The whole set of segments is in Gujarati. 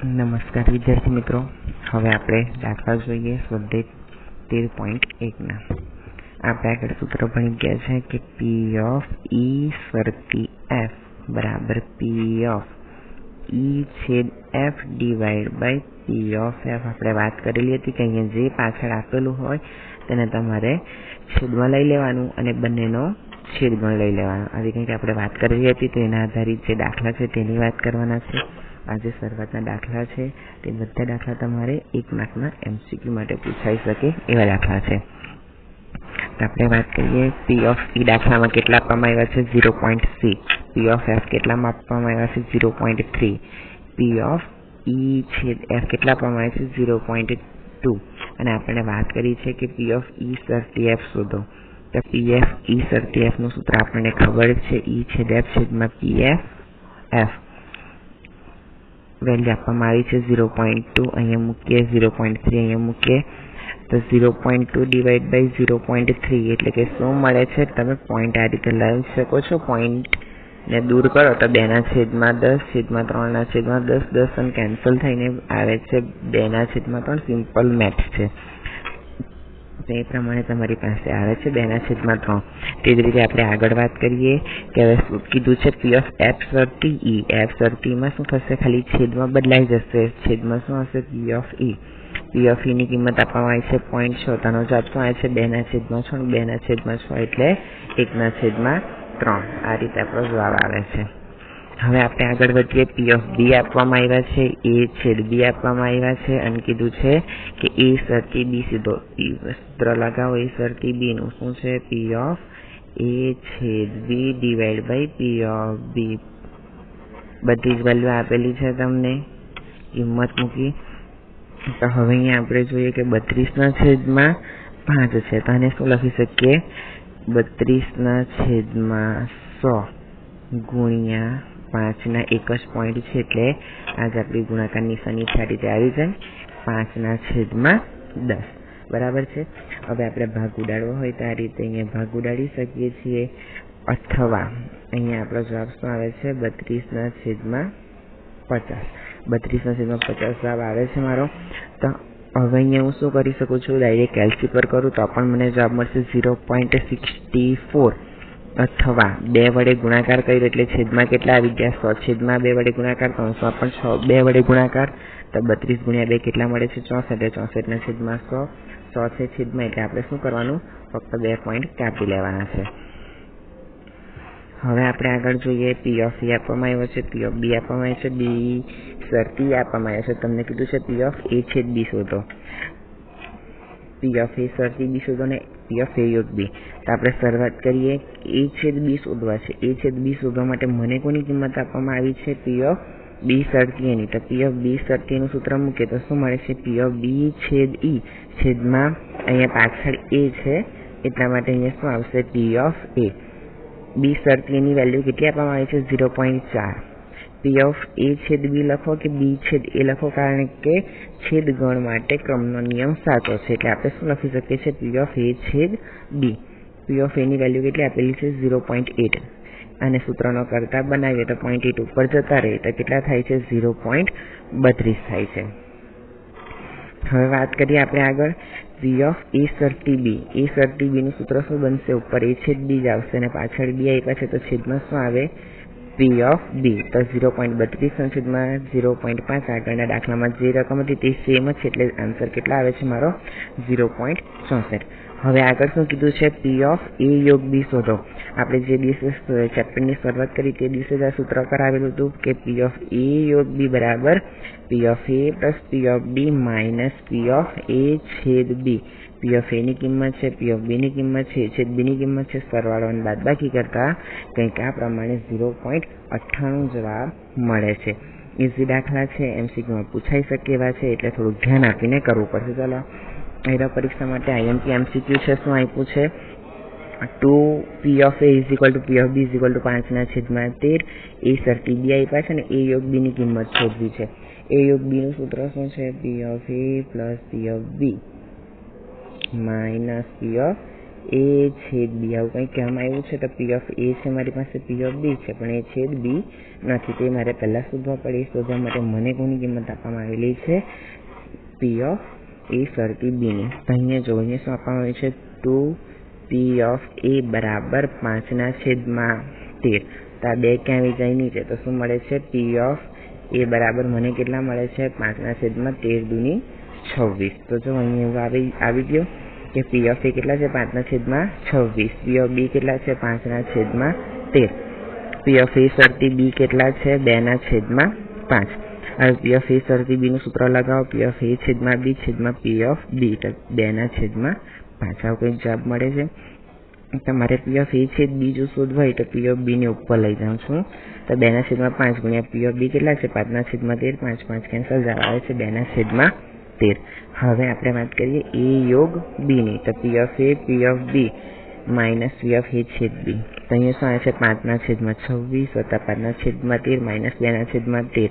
નમસ્કાર, વિદ્યાર્થી મિત્રો. હવે આપણે દાખલા જોઈએ સ્વાધ્યાય તેર પોઈન્ટ એકના આપણે આગળ સૂત્ર ભણી ગયા છે કે પી ઓફ ઈ સરતી એફ બરાબર પી ઓફ ઈ છેદ F divide by P of F આપણે વાત કરેલી હતી કે અહીંયા જે પાછળ આપેલું હોય, તેને તમારે છેદમાં લઈ લેવાનું અને બંનેનો છેદ પણ લઈ લેવાનો. આવી કંઈક આપણે વાત કરેલી હતી, તો એના આધારિત જે દાખલા છે તેની વાત કરવાના છે. આ શરૂઆતના દાખલા છે. તે બધા દાખલા તમારે એક માર્કના એમસીક્યુ માટે પૂછાઈ શકે એવા દાખલા છે. આપણે વાત કરીએ પી ઓફ ઈ દાખલામાં કેટલા આપવામાં આવ્યા છે? Zero point six P of F કેટલામાં આપવામાં આવ્યા છે? Zero point three. P of E છેદ એફ કેટલા આપવામાં આવ્યા છે? Zero point two. અને આપણે વાત કરી છે કે પી ઓફ ઈ સરટી એફ શોધો. તો પી એફ ઈ સરટી એફનું સૂત્ર આપણને ખબર છે ઈ છેદ એફ છેદમાં પી એફ એફ વેલ્યુ આપવામાં આવી છે ઝીરો પોઈન્ટ ટુ અહીંયા મૂકીએ, ઝીરો પોઈન્ટ થ્રી અહીંયા મૂકીએ. તો zero point two divide by zero point three એટલે કે શું મળે છે? તમે પોઈન્ટ આ રીતે લાવી શકો છો. પોઈન્ટ ને દૂર કરો તો બેના છેદમાં દસ, છેદમાં ત્રણના છેદમાં દસ દસ અને કેન્સલ થઈને આવે છે બેના છેદમાં ત્રણ. સિમ્પલ મેથ્સ છે. તે પ્રમાણે તમારી પાસે આવે છે બેના છેદમાં ત્રણ. તે જ રીતે આપણે આગળ વાત કરીએ કે હવે કીધું છે પી ઓફ એફ સરટી ઈ એફ સર ટીમાં શું થશે? ખાલી છેદમાં બદલાઈ જશે. છેદમાં શું હશે? પી ઓફ ઈ પી ઓફ ઈની કિંમત આપવામાં આવી છે પોઈન્ટ છ. તેનો જવાબ શું આવે છે? બેના છેદમાં છ બેના છેદમાં છ એટલે એકના છેદમાં ત્રણ. આ રીતે આપણો જવાબ આવે છે. હવે આપણે આગળ વધીએ. પી ઓફ બી આપવામાં આવ્યા છે એ છેદ બી આપવામાં આવ્યા છે અને કીધું છે કે એ સરકી બી સીધો. સૂત્ર લગાવો એ સરકી બી નું. શું છે? પી ઓફ એ છેદ B divide by P of B બધી જ વેલ્યુ આપેલી છે તમને. કિંમત મૂકી. તો હવે અહીંયા આપણે જોઈએ કે બત્રીસના છેદમાં પાંચ છે. તો આને શું લખી શકીએ? બત્રીસના છેદમાં સો ગુણ્યા પાંચના એક જ પોઈન્ટ છે એટલે આજ આપણી ગુણાકાર નિશાની છે આ રીતે આવી જાય પાંચના છેદમાં દસ. બરાબર છે? હવે આપણે ભાગ ઉડાડવો હોય તો આ રીતે અહીંયા ભાગ ઉડાડી શકીએ છીએ. અથવા અહીંયા આપણો જવાબ શું આવે છે? બત્રીસના છેદમાં પચાસ. બત્રીસના છેદમાં પચાસ જવાબ આવે છે મારો. તો હવે અહીંયા હું શું કરી શકું છું? ડાયરેક્ટ એલસી પર કરું તો પણ મને જવાબ મળશે ઝીરો પોઈન્ટ સિક્સટી ફોર અથવા બે વડે ગુણાકાર કર્યો એટલે છેદમાં કેટલા આવી ગયા? સો. છેદમાં બે વડે ગુણાકાર ત્રણસો. પણ છ બે વડે ગુણાકાર તો બત્રીસ ગુણ્યા બે કેટલા મળે છે? ચોસઠ. એટલે ચોસઠના છેદમાં સો. સો છે છેદમાં એટલે આપણે શું કરવાનું? ફક્ત બે પોઈન્ટ કાપી લેવાના છે. હવે આપણે આગળ જોઈએ પી ઓફ ઈ આપવામાં આવ્યો છે. પી ઓફ બી આપવામાં આવ્યો છે. બી સરતી આપવામાં આવ્યો છે. તમને કીધું છે પી ઓફ એ છેદ બી શોધો. પી ઓફ એ સરથી બી શોધો ને પી ઓફ એ યોગ બી તો આપણે શરૂઆત કરીએ એ છેદ બી શોધવા છે. એ છેદ બી શોધવા માટે મને કોની કિંમત આપવામાં આવી છે? પી ઓફ બી સરતી એની તો પી ઓફ બી સરતીનું સૂત્ર મૂકીએ તો શું મળે છે? પી ઓફ બી છેદ ઈ છેદમાં અહીંયા પાછળ એ છે. એટલા માટે અહીંયા શું આવશે? પી ઓફ એ બી સરતીની વેલ્યુ કેટલી આપવામાં આવી છે? ઝીરો પોઈન્ટ ચાર. પી ઓફ એ છેદ બી લખો કે બી છેદ એ લખો કારણ કે છેદ ગણ માટે ક્રમનો નિયમ સાચો છે. એટલે આપણે શું લખી શકીએ છીએ? પી ઓફ એ છેદ B P of any value કેટલી આપેલી છે? ઝીરો પોઈન્ટ એટ અને સૂત્રનો કરતા બનાવીએ તો પોઈન્ટ એટ ઉપર જતા રહે. તો કેટલા થાય છે? ઝીરો પોઈન્ટ બત્રીસ થાય છે. હવે વાત કરીએ આપણે આગળ. પી ઓફ એ સરટી બી એ સરટી બીનું સૂત્ર શું બનશે? ઉપર એ છેદ બી જ આવશે અને પાછળ બી આપ્યા છે તો છેદમાં શું આવે? પી ઓફ બી તો ઝીરો પોઈન્ટ બત્રીસ છેદમાં ઝીરો પોઈન્ટ પાંચ આગળના દાખલામાં જે રકમ હતી તે સેમ જ છે એટલે આન્સર કેટલા આવે છે મારો? ઝીરો પોઈન્ટ ચોસઠ. હવે આગળ શું કીધું છે? પી ઓફ એ યોગ બી શોધો. આપણે જે દિવસે ચેપ્ટરની શરૂઆત કરી તે દિવસે જ આ સૂત્ર કરાવેલું હતું કે પી ઓફ એ યોગ બી બરાબર P of A plus P of B minus P of A છેદ બી પી ઓફ એની કિંમત છે પી ઓફ બીની કિંમત છે, છેદ બીની કિંમત છે, સરવાળો અને બાદબાકી કરતા કંઈક આ પ્રમાણે ઝીરો પોઈન્ટ અઠ્ઠાણું જવાબ મળે છે. ઇઝી દાખલા છે એમસીક્યુમાં પૂછાઈ શકે એવા છે, એટલે થોડુંક ધ્યાન આપીને કરવું પડશે. ચાલો. એરા પરીક્ષા માટે આઈએમપી એમસીક્યુ છે શું આપ્યું છે. Two P A is equal to P of B is equal to પાંચના છેદમાં તેર. એ સરટી બી આપ્યા છે અને એ યોગ બીની કિંમત શોધવી છે. એ યોગ બીનું સૂત્ર શું છે? P of A plus P of B minus P of A છેદ બી આવું કંઈ કહેવામાં આવ્યું છે, તો પી ઓફ એ છે, મારી પાસે પી ઓફ બી છે, પણ એ છેદ બી નથી. તે મારે પહેલાં શોધવા પડે શોધવા માટે મને કોની કિંમત આપવામાં આવેલી છે? પી ઓફ એ સરખી બીની ને અહીંયા જોઈને સોંપવામાં શું છે? ટુ પી ઓફ એ બરાબર પાંચના છેદમાં તેર. તો આ બે ક્યાં આવી જાય નીચે તો શું મળે છે? પી ઓફ એ બરાબર મને કેટલા મળે છે? પાંચના છેદમાં તેર દૂની છવ્વીસ. તો જો અહીંયા એવું આવી આવી ગયો કે પી ઓફ એ કેટલા છે? પાંચના છેદમાં છવ્વીસ. પી ઓફ બી કેટલા છે? પાંચના છેદમાં તેર. પી ઓફ એ સરતી બી કેટલા છે? બેના છેદમાં પાંચ. હવે પી ઓફ એ સરથી બીનું સૂત્ર લગાવો. પી ઓફ એ છેદમાં બી છેદમાં પી ઓફ બી બેના છેદમાં પાંચ કંઈક જવાબ મળે છે. તમારે પી ઓફ એ છેદ બી જો શોધવા હોય તો પી ઓફ બીને ઉપર લઈ જાઉં છું. તો બેના છેદમાં પાંચ ગુણ્યા પી ઓફ બી કેટલા છે? પાંચના છેદમાં તેર, પાંચ પાંચ કેન્સલ જવાબ આવે છે બેના છેદમાં તેર. હવે આપણે વાત કરીએ એ યોગ બીની તો P of A P of B minus P of A છેદ બી તો અહીંયા શું આવે છે? પાંચના છેદમાં છવ્વીસ વત્તા પાંચના છેદમાં તેર માઇનસ બેના છેદમાં તેર.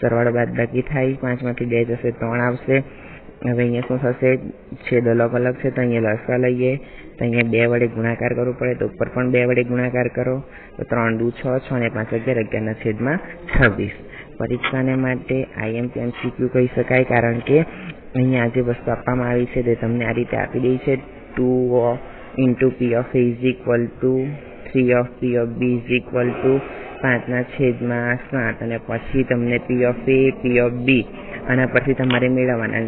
સરવાળો બાદ બાકી થાય, પાંચમાંથી બે જશે, ત્રણ આવશે. હવે અહીંયા શું થશે? છેદ અલગ અલગ છે, તો અહીંયા લસવા લઈએ. તો અહીંયા બે વડે ગુણાકાર કરવો પડે, તો ઉપર પણ બે વડે ગુણાકાર કરો. તો ત્રણ દુ છ છ ને પાંચ અગિયાર, અગિયારના છેદમાં છવ્વીસ. પરીક્ષાને માટે આઈએમપી એમસીક્યુ કહી શકાય, કારણ કે અહીંયા જે વસ્તુ આપવામાં આવી છે, તે તમને આ રીતે આપી દઈ છે. Two into P of is equal to three of P of B is equal to પાંચના છેદમાં સાત અને પછી તમને પી ઓફ એ પી ઓફ બી આના પછી તમારે મેળવવાના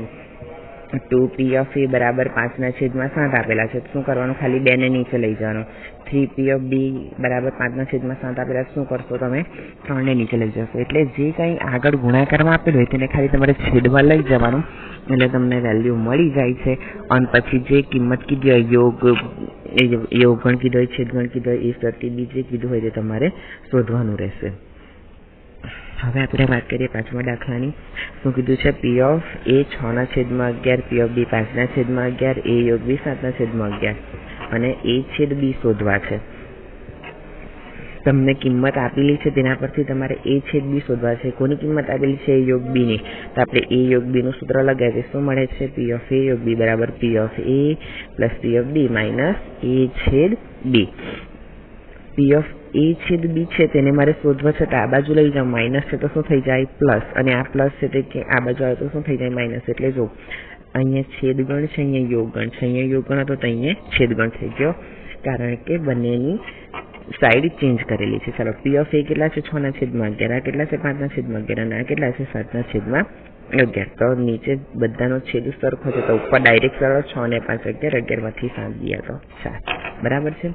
ટુ પી ઓફ એ બરાબર પાંચના છેદમાં સાત આપેલા છે. શું કરવાનું? ખાલી બેને નીચે લઈ જવાનું. થ્રી પી ઓફ બી બરાબર પાંચના છેદમાં સાત આપેલા શું કરશો તમે? ત્રણને નીચે લઈ જશો. એટલે જે કંઈ આગળ ગુણાકારમાં આપેલું હોય તેને ખાલી તમારે છેદમાં લઈ જવાનું. એટલે તમને વેલ્યુ મળી જાય છે. અને પછી જે કિંમત કીધી હોય, યોગ યોગગણ કીધો હોય છેદગણ કીધો, એ સરતી બી જે કીધું હોય તે તમારે શોધવાનું રહેશે. હવે આપણે વાત કરીએ પાંચમા દાખલાની. શું કીધું છે? પી ઓફ એ ના છેદમાં અગિયાર પી ઓફ બી પાંચના છેદમાં અગિયાર એ યોગ બી સાતના છેદમાં અગિયાર. અને એ છેદ બી શોધવા છે. તમને કિંમત આપેલી છે, તેના પરથી તમારે એ છેદ બી શોધવા છે. કોની કિંમત આપેલી છે? યોગ બીની તો આપણે એ યોગ બીનું સૂત્ર લગાવીએ શું મળે છે પી ઓફ એ યોગ બી બરાબર P of A plus P of B minus A છેદ બી પી ઓફ એ છેદ બી છે, તેને મારે શોધવા છે તો આ બાજુ લઈ જાઉં માઇનસ છે તો શું થઈ જાય? પ્લસ અને આ પ્લસ છે તે આ બાજુ આવે તો શું થઈ જાય? માઇનસ એટલે જો અહીંયા છેદગણ છે, અહીંયા યોગગણ છે. અહીંયા યોગગણ હતો તો અહીંયા છેદગણ થઈ ગયો. કારણ કે બંનેની સાઈડ ચેન્જ કરેલી છે. ચાલો પી ઓફ એ કેટલા છે? છ ના છેદમાં અગિયાર. આ કેટલા છે? પાંચના છેદમાં અગિયાર અને આ કેટલા છે? સાતના છેદમાં અગિયાર. તો નીચે બધાનો છેદ સરખો છે તો ઉપર ડાયરેક્ટ સરળ છ ને પાંચ અગિયાર. અગિયારમાંથી સાત ગયા તો સાત. બરાબર છે?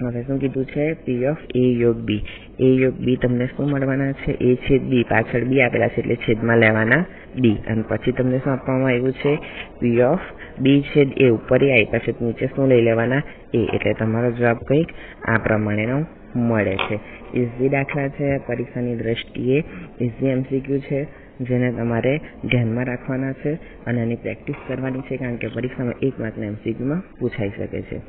હવે શું કીધું છે? પી ઓફ એ યોગ બી એ યોગ બી તમને શું મળવાના છે? એ છેદ બી પાછળ બી આપેલા છે એટલે છેદમાં લેવાના બી અને પછી તમને શું આપવામાં આવ્યું છે? પી ઓફ બી છેદ એ ઉપર આવી છે. નીચે શું લઈ લેવાના? એ એટલે તમારો જવાબ કંઈક આ પ્રમાણેનો મળે છે. ઇઝી દાખલા છે પરીક્ષાની દ્રષ્ટિએ. ઇઝી એમસીક્યુ છે જેને તમારે ધ્યાનમાં રાખવાના છે અને એની પ્રેક્ટિસ કરવાની છે કારણ કે પરીક્ષામાં એક માર્કના એમસીક્યુમાં પૂછાઈ શકે છે.